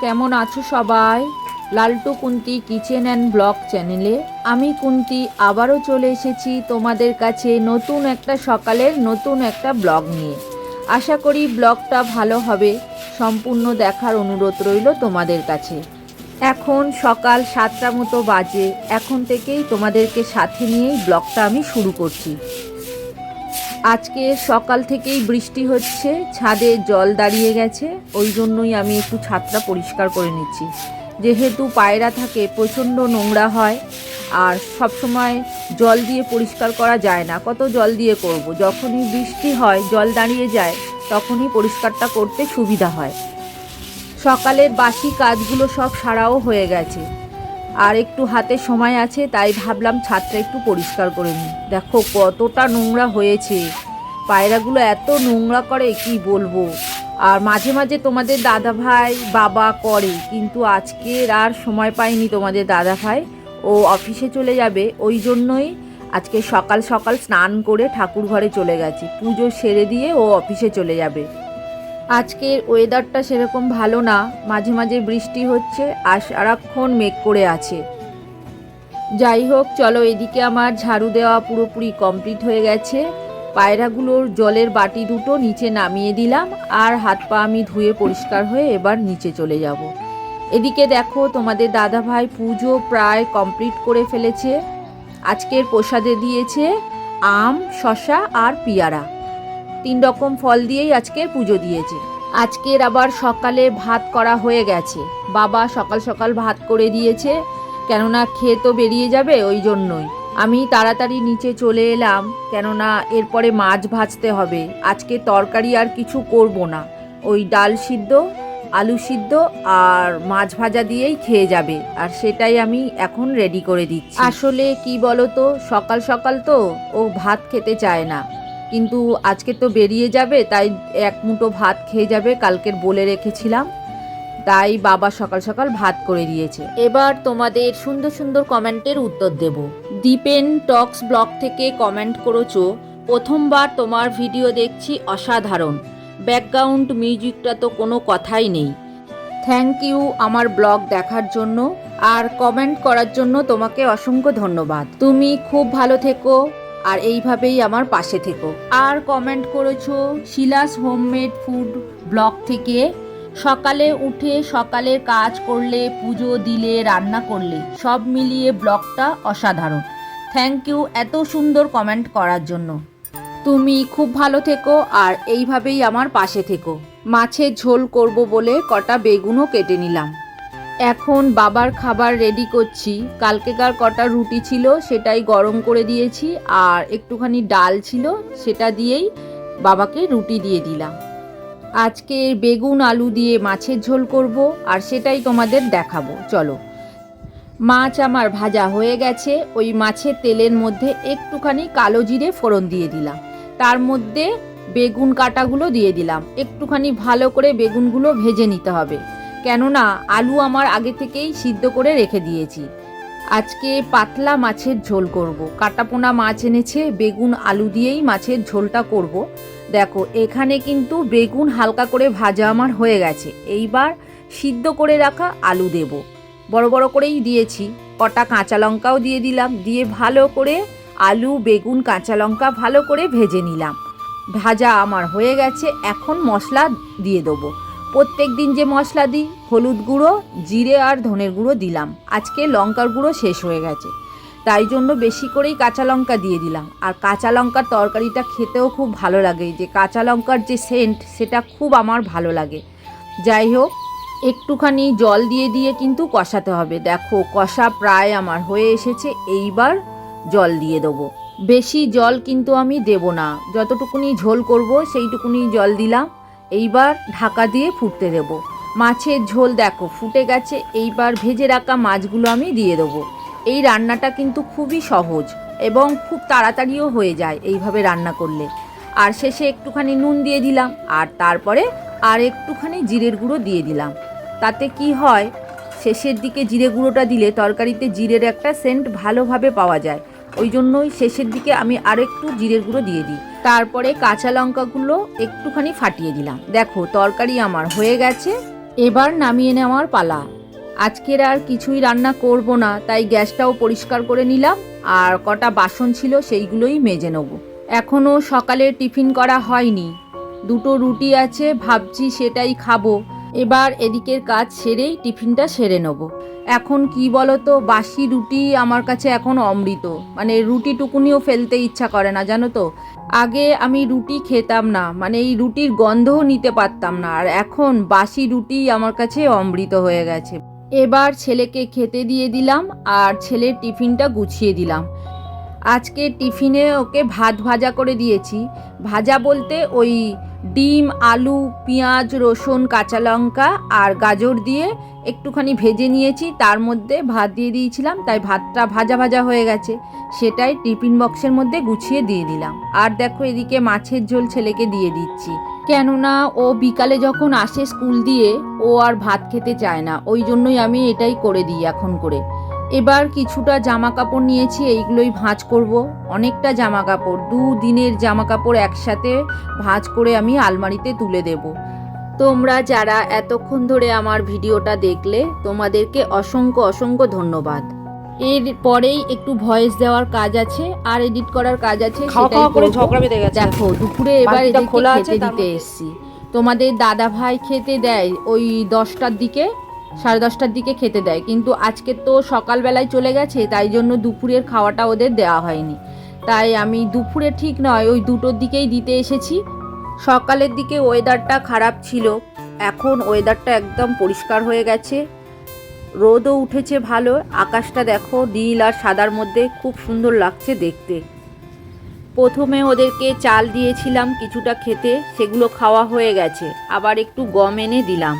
কেমন আছো সবাই? Laltu Kunti kitchen and blog চ্যানেলে। আমি কুন্তি, আবারও চলে এসেছি তোমাদের কাছে নতুন একটা সকালের নতুন একটা ব্লগ নিয়ে। আশা করি ব্লগটা ভালো হবে, সম্পূর্ণ দেখার অনুরোধ রইল তোমাদের কাছে। এখন সকাল সাতটা মতো বাজে, এখন থেকেই তোমাদেরকে সাথে নিয়েই ব্লগটা আমি শুরু করছি। আজকে সকাল থেকেই বৃষ্টি হচ্ছে, ছাদে জল দাঁড়িয়ে গেছে, ওই জন্যই আমি একটু ছাদটা পরিষ্কার করে নিচ্ছি। যেহেতু পায়রা থাকে, প্রচণ্ড নোংরা হয়, আর সব সময় জল দিয়ে পরিষ্কার করা যায় না। কত জল দিয়ে করব। যখনই বৃষ্টি হয়, জল দাঁড়িয়ে যায়, তখনই পরিষ্কারটা করতে সুবিধা হয়। সকালের বাসি কাজগুলো সব সারাও হয়ে গেছে। আর একটু হাতে সময় আছে, তাই ভাবলাম ছাদটা একটু পরিষ্কার করে নিই। দেখো কতটা নোংরা হয়েছে। পায়রাগুলো এত নোংরা করে, কি বলব? আর মাঝে মাঝে তোমাদের দাদা ভাই বাবা করে, কিন্তু আজকের আর সময় পাইনি তোমাদের দাদা ভাই ও অফিসে চলে যাবে, ওই জন্যই আজকে সকাল সকাল স্নান করে ঠাকুর ঘরে চলে গেছে। পুজো সেরে দিয়ে ও অফিসে চলে যাবে। আজকের ওয়েদারটা সেরকম ভালো না। মাঝে মাঝে বৃষ্টি হচ্ছে আর সারাক্ষণ মেঘ করে আছে। যাই হোক, চলো এদিকে আমার ঝাড়ু দেওয়া পুরোপুরি কমপ্লিট হয়ে গেছে। পায়রাগুলোর জলের বাটি দুটো নিচে নামিয়ে দিলাম আর হাত পা আমি ধুয়ে পরিষ্কার হয়ে এবার নিচে চলে যাব। এদিকে দেখো, তোমাদের দাদা ভাই পুজো প্রায় কমপ্লিট করে ফেলেছে। আজকের প্রসাদে দিয়েছে আম শশা আর পিয়ারা। তিন রকম ফল দিয়েই আজকে পুজো দিয়েছে। আজকের আবার সকালে ভাত করা হয়ে গেছে। বাবা সকাল সকাল ভাত করে দিয়েছে, কেননা খেয়ে তো বেরিয়ে যাবে ওই জন্যই। আমি তাড়াতাড়ি নিচে চলে এলাম, কেননা এরপরে মাছ ভাজতে হবে। আজকে তরকারি আর কিছু করব না। ওই ডাল সিদ্ধ, আলু সিদ্ধ আর মাছ ভাজা দিয়েই খেয়ে যাবে, আর সেটাই আমি এখন রেডি করে দিচ্ছি। আসলে কি বলো তো সকাল সকাল তো ও ভাত খেতে চায় না। কিন্তু আজকে তো বেরিয়ে যাবে, তাই এক মুঠো ভাত খেয়ে যাবে, কালকের বলে রেখেছিলাম। তাই বাবা সকাল সকাল ভাত করে দিয়েছে। এবার তোমাদের সুন্দর সুন্দর কমেন্টের উত্তর দেব। দীপেন টক্স ব্লগ থেকে কমেন্ট করেছ, প্রথমবার তোমার ভিডিও দেখছি, অসাধারণ। ব্যাকগ্রাউন্ড মিউজিকটা তো কোনো কথাই নেই। থ্যাংক ইউ আমার ব্লগ দেখার জন্য, আর কমেন্ট করার জন্য তোমাকে অসংখ্য ধন্যবাদ। তুমি খুব ভালো থেকো। আর এইভাবেই আমার পাশে থেকো। আর কমেন্ট করেছ, শিলাস হোমমেড ফুড ব্লগ থেকে। সকালে উঠে সকালের কাজ করলে, পুজো দিলে, রান্না করলে, সব মিলিয়ে ব্লগটা অসাধারণ। থ্যাংক ইউ এত সুন্দর কমেন্ট করার জন্য। তুমি খুব ভালো থেকো আর এইভাবেই আমার পাশে থেকো। মাছের ঝোল করব বলে কটা বেগুনও কেটে নিলাম। এখন বাবার খাবার রেডি করছি। কালকেকার কটা রুটি ছিল সেটাই গরম করে দিয়েছি আর একটুখানি ডাল ছিল সেটা দিয়েই বাবাকে রুটি দিয়ে দিলাম। আজকে বেগুন, আলু দিয়ে মাছের ঝোল করব আর সেটাই তোমাদের দেখাবো। চলো। মাছ আমার ভাজা হয়ে গেছে, ওই মাছের তেলের মধ্যে একটুখানি কালো জিরে ফোড়ন দিয়ে দিলাম। তার মধ্যে বেগুন কাটাগুলো দিয়ে দিলাম। একটুখানি ভালো করে বেগুনগুলো ভেজে নিতে হবে। কেননা আলু আমার আগে থেকেই সিদ্ধ করে রেখে দিয়েছি। আজকে পাতলা মাছের ঝোল করব। কাটাপোনা মাছ এনেছে, বেগুন, আলু দিয়েই মাছের ঝোলটা করব। দেখো, এখানে কিন্তু বেগুন হালকা করে ভাজা আমার হয়ে গেছে। এইবার সিদ্ধ করে রাখা আলু দেব। বড় বড় করেই দিয়েছি। কটা কাঁচা লঙ্কাও দিয়ে দিলাম। দিয়ে ভালো করে আলু, বেগুন, কাঁচা লঙ্কা ভালো করে ভেজে নিলাম। ভাজা আমার হয়ে গেছে। এখন মশলা দিয়ে দেবো। প্রত্যেক দিন যে মশলা দিই, হলুদ গুঁড়ো, জিরে আর ধনের গুঁড়ো দিলাম। আজকে লঙ্কার গুঁড়ো শেষ হয়ে গেছে। তাই জন্য বেশি করেই কাঁচা লঙ্কা দিয়ে দিলাম। আর কাঁচা লঙ্কার তরকারিটা খেতেও খুব ভালো লাগে। যে কাঁচা লঙ্কার যে সেন্ট, সেটা খুব আমার ভালো লাগে। যাই হোক, একটুখানি জল দিয়ে দিয়ে কিন্তু কষাতে হবে। দেখো, কষা প্রায় আমার হয়ে এসেছে। এইবার জল দিয়ে দেবো। বেশি জল কিন্তু আমি দেব না। যতটুকুনি ঝোল করব, সেইটুকুনি জল দিলাম। এইবার ঢাকা দিয়ে ফুটতে দেব। মাছের ঝোল দেখো, ফুটে গেছে, এইবার ভেজে রাখা মাছগুলো আমি দিয়ে দেবো। এই রান্নাটা কিন্তু খুবই সহজ এবং খুব তাড়াতাড়িও হয়ে যায় এইভাবে রান্না করলে। আর শেষে একটুখানি নুন দিয়ে দিলাম, আর তারপরে আর একটুখানি জিরের গুঁড়ো দিয়ে দিলাম। তাতে কি হয়, শেষের দিকে জিরে গুঁড়োটা দিলে তরকারিতে জিরের একটা সেন্ট ভালোভাবে পাওয়া যায়। ওই জন্যই শেষের দিকে আমি আর একটু জিরের গুঁড়ো দিয়ে দিই। তারপরে কাঁচা লঙ্কাগুলো একটুখানি ফাটিয়ে দিলাম। দেখো, তরকারি আমার হয়ে গেছে। এবার নামিয়ে নেওয়ার পালা। আজকের আর কিছুই রান্না করব না, তাই গ্যাসটাও পরিষ্কার করে নিলাম, আর কটা বাসন ছিল সেইগুলোই মেজে নেব। এখনও সকালে টিফিন করা হয়নি। দুটো রুটি আছে, ভাবছি সেটাই খাব। এবার এদিকের কাজ সেরেই টিফিনটা সেরে নেব। এখন কি বলো তো বাসি রুটি আমার কাছে এখন অমৃত। মানে রুটিটুকুনিও ফেলতে ইচ্ছা করে না, জানো তো? আগে আমি রুটি খেতাম না মানে এই রুটির গন্ধও নিতে পারতাম না, আর এখন বাসি রুটি আমার কাছে অমৃত হয়ে গেছে। এবার ছেলেকে খেতে দিয়ে দিলাম, আর ছেলের টিফিনটা গুছিয়ে দিলাম। আজকে টিফিনে ওকে ভাত ভাজা করে দিয়েছি। ভাজা বলতে ওই ডিম, আলু, পেঁয়াজ, রসুন, কাঁচা লঙ্কা আর গাজর দিয়ে একটুখানি ভেজে নিয়েছি। তার মধ্যে ভাত দিয়ে দিয়েছিলাম, তাই ভাতটা ভাজা ভাজা হয়ে গেছে। সেটাই টিফিন বক্সের মধ্যে গুছিয়ে দিয়ে দিলাম। আর দেখো এদিকে মাছের ঝোল ছেলেকে দিয়ে দিচ্ছি। কেননা ও বিকালে যখন আসে স্কুল দিয়ে, ও আর ভাত খেতে চায় না। ওই জন্যই আমি এটাই করে দিই এখন করে। এবার কিছুটা জামা কাপড় নিয়েছি এইগুলোই ভাঁজ করব। অনেকটা জামা কাপড় দু দিনের জামা কাপড় একসাথে ভাঁজ করে আমি আলমারিতে তুলে দেব। তোমরা যারা এতক্ষণ ধরে আমার ভিডিওটা দেখলে তোমাদেরকে অসংখ্য অসংখ্য ধন্যবাদ। এর পরেই একটু ভয়েস দেওয়ার কাজ আছে আর এডিট করার কাজ আছে সেটাই দেখো দুপুরে এবার খোলা আছে, খেতে দিতে এসছি। তোমাদের দাদা ভাই খেতে দেয় ওই দশটার দিকে সাড়ে দশটার দিকে খেতে দেয়। কিন্তু আজকে তো সকালবেলায় চলে গেছে, তাই জন্য দুপুরের খাওয়াটা ওদের দেওয়া হয়নি। তাই আমি দুপুরে ঠিক নয়, ওই দুটোর দিকেই দিতে এসেছি। সকালের দিকে ওয়েদারটা খারাপ ছিল। এখন ওয়েদারটা একদম পরিষ্কার হয়ে গেছে। রোদও উঠেছে ভালো। আকাশটা দেখো, নীল আর সাদার মধ্যে খুব সুন্দর লাগছে দেখতে। প্রথমে ওদেরকে চাল দিয়েছিলাম কিছুটা খেতে, সেগুলো খাওয়া হয়ে গেছে। আবার একটু গম এনে দিলাম।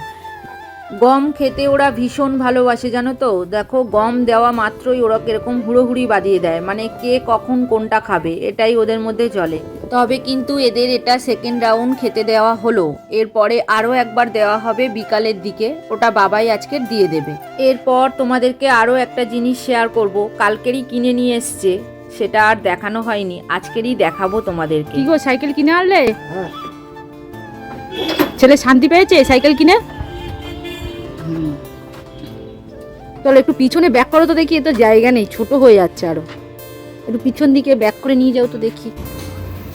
গম খেতে ওরা ভীষণ ভালোবাসে জানো তো? দেখো গম দেওয়া মাত্রই ওরা কীরকম হুড়োহুড়ি বাঁধিয়ে দেয়। মানে কে কখন কোনটা খাবে এটাই ওদের মধ্যে চলে। তবে কিন্তু এদের এটা সেকেন্ড রাউন্ড খেতে দেওয়া হলো। এরপরে আরও একবার দেওয়া হবে বিকালের দিকে। ওটা বাবাই আজকে দিয়ে দেবে। এরপর তোমাদেরকে আরও একটা জিনিস শেয়ার করব। কালকেরই কিনে নিয়ে এসছে। সেটা আর দেখানো হয়নি। আজকেরই দেখাবো তোমাদেরকে। কি গো সাইকেল কিনে আনলে? ছেলে শান্তি পেয়েছে? সাইকেল কিনে? চলো একটু পিছনে ব্যাক করো তো দেখি এ তো জায়গা নেই ছোট হয়ে যাচ্ছে আরও। একটু পিছন দিকে ব্যাক করে নিয়ে যাও তো দেখি।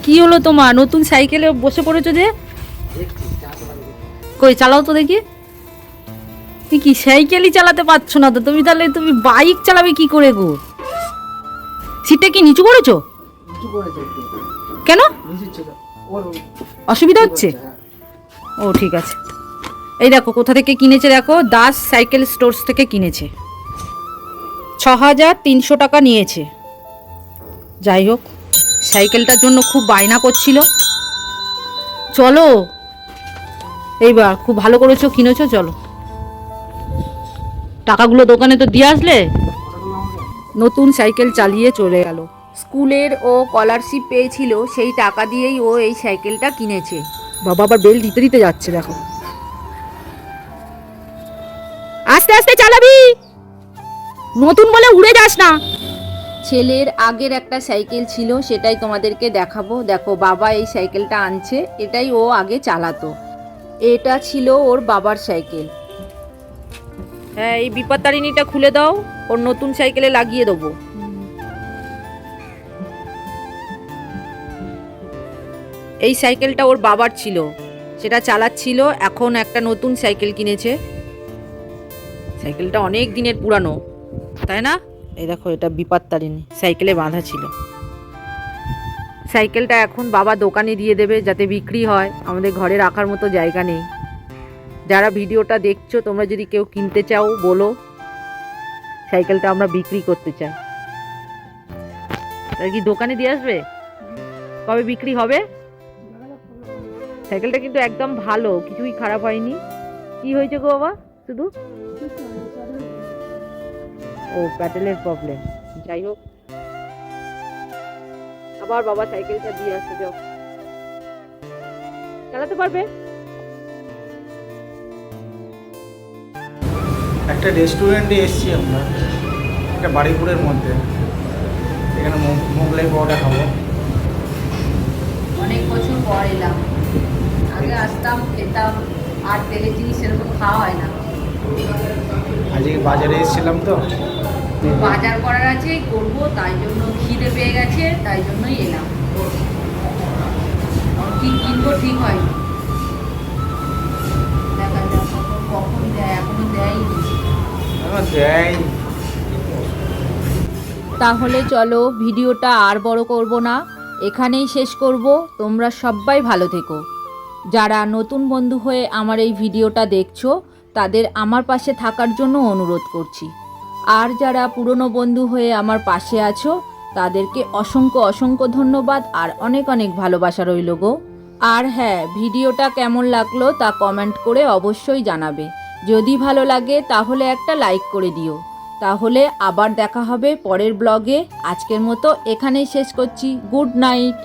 কি হলো তোমার? নতুন সাইকেলে বসে পড়েছো যে? কই চালাও তো দেখি। তুমি কি সাইকেলই চালাতে পারছ না তো? তুমি তাহলে তুমি বাইক চালাবে কি করে গো? সিটটা কি নিচু করেছ? কেন? অসুবিধা হচ্ছে? ও ঠিক আছে। এই দেখো কোথা থেকে কিনেছে দেখো? দাস সাইকেল স্টোর্স থেকে কিনেছে। ছ হাজার তিনশো টাকা নিয়েছে। যাই হোক, সাইকেলটার জন্য খুব বায়না করছিল। চলো, এইবার খুব ভালো করেছ, কিনেছো, চলো। টাকাগুলো দোকানে তো দিয়ে আসলে? নতুন সাইকেল চালিয়ে চলে গেল। স্কুলের ও স্কলারশিপ পেয়েছিল, সেই টাকা দিয়েই ও এই সাইকেলটা কিনেছে। বাবা আবার বেল দিতে দিতে যাচ্ছে, দেখো। আস্তে আস্তে চালাবি! নতুন বলে উড়ে যাস না। ছেলের আগের একটা সাইকেল ছিল সেটাই তোমাদেরকে দেখাবো। দেখো বাবা এই সাইকেলটা আনছে এটাই ও আগে চালাতো। এটা ছিল ওর বাবার সাইকেল। হ্যাঁ এই বিপত্তারিণীটা খুলে দাও ওর নতুন সাইকেলে লাগিয়ে দেবো। এই সাইকেলটা ওর বাবার ছিল সেটা চালাচ্ছিল এখন একটা নতুন সাইকেল কিনেছে। সাইকেলটা অনেক দিনের পুরানো। তাই না? এই দেখো এটা বিপত্তারিণী। সাইকেলে বাঁধা ছিল। সাইকেলটা এখন বাবা দোকানে দিয়ে দেবে যাতে বিক্রি হয়। আমাদের ঘরে রাখার মতো জায়গা নেই। যারা ভিডিওটা দেখছ তোমরা যদি কেউ কিনতে চাও বলো। সাইকেলটা আমরা বিক্রি করতে চাই। তাই কি দোকানে দিয়ে আসবে? কবে বিক্রি হবে? সাইকেলটা কিন্তু একদম ভালো কিছুই খারাপ হয়নি। কি হয়েছে গো বাবা? শুধু? ও প্যাটেলের প্রবলেম যাই হোক। আবার বাবা সাইকেলটা দিয়ে আসতে যাও চালাতে পারবে? একটা রেস্টুরেন্টে এসেছি আমরা। একটা বাড়িপুরের মধ্যে। এখানে মো- মোগলাই পাওয়াটা খাব। অনেক বছর পর এলাম। আগে আসতাম খেতাম আর তেলের জিনিস সেরকম খাওয়া হয় না। আজকে বাজারে এসেছিলাম তো। বাজার করার আছে করব তাই জন্য খিদে পেয়ে গেছে তাই জন্যই এলাম। কি কিনবো ঠিক হয়নি। দেখা যাক কখন কখন দেয় এখনও দেয়নি। দেয় তাহলে চলো ভিডিওটা আর বড় করব না এখানেই শেষ করব। তোমরা সবাই ভালো থেকো। যারা নতুন বন্ধু হয়ে আমার এই ভিডিওটা দেখছ তাদের আমার পাশে থাকার জন্য অনুরোধ করছি। আর যারা পুরনো বন্ধু হয়ে আমার পাশে আছো, তাদেরকে অসংখ্য অসংখ্য ধন্যবাদ আর অনেক অনেক ভালোবাসা রইল গো। আর হ্যাঁ ভিডিওটা কেমন লাগল তা কমেন্ট করে অবশ্যই জানাবে। যদি ভালো লাগে, তাহলে একটা লাইক করে দিও। তাহলে আবার দেখা হবে পরের ব্লগে আজকের মতো এখানেই শেষ করছি। Good night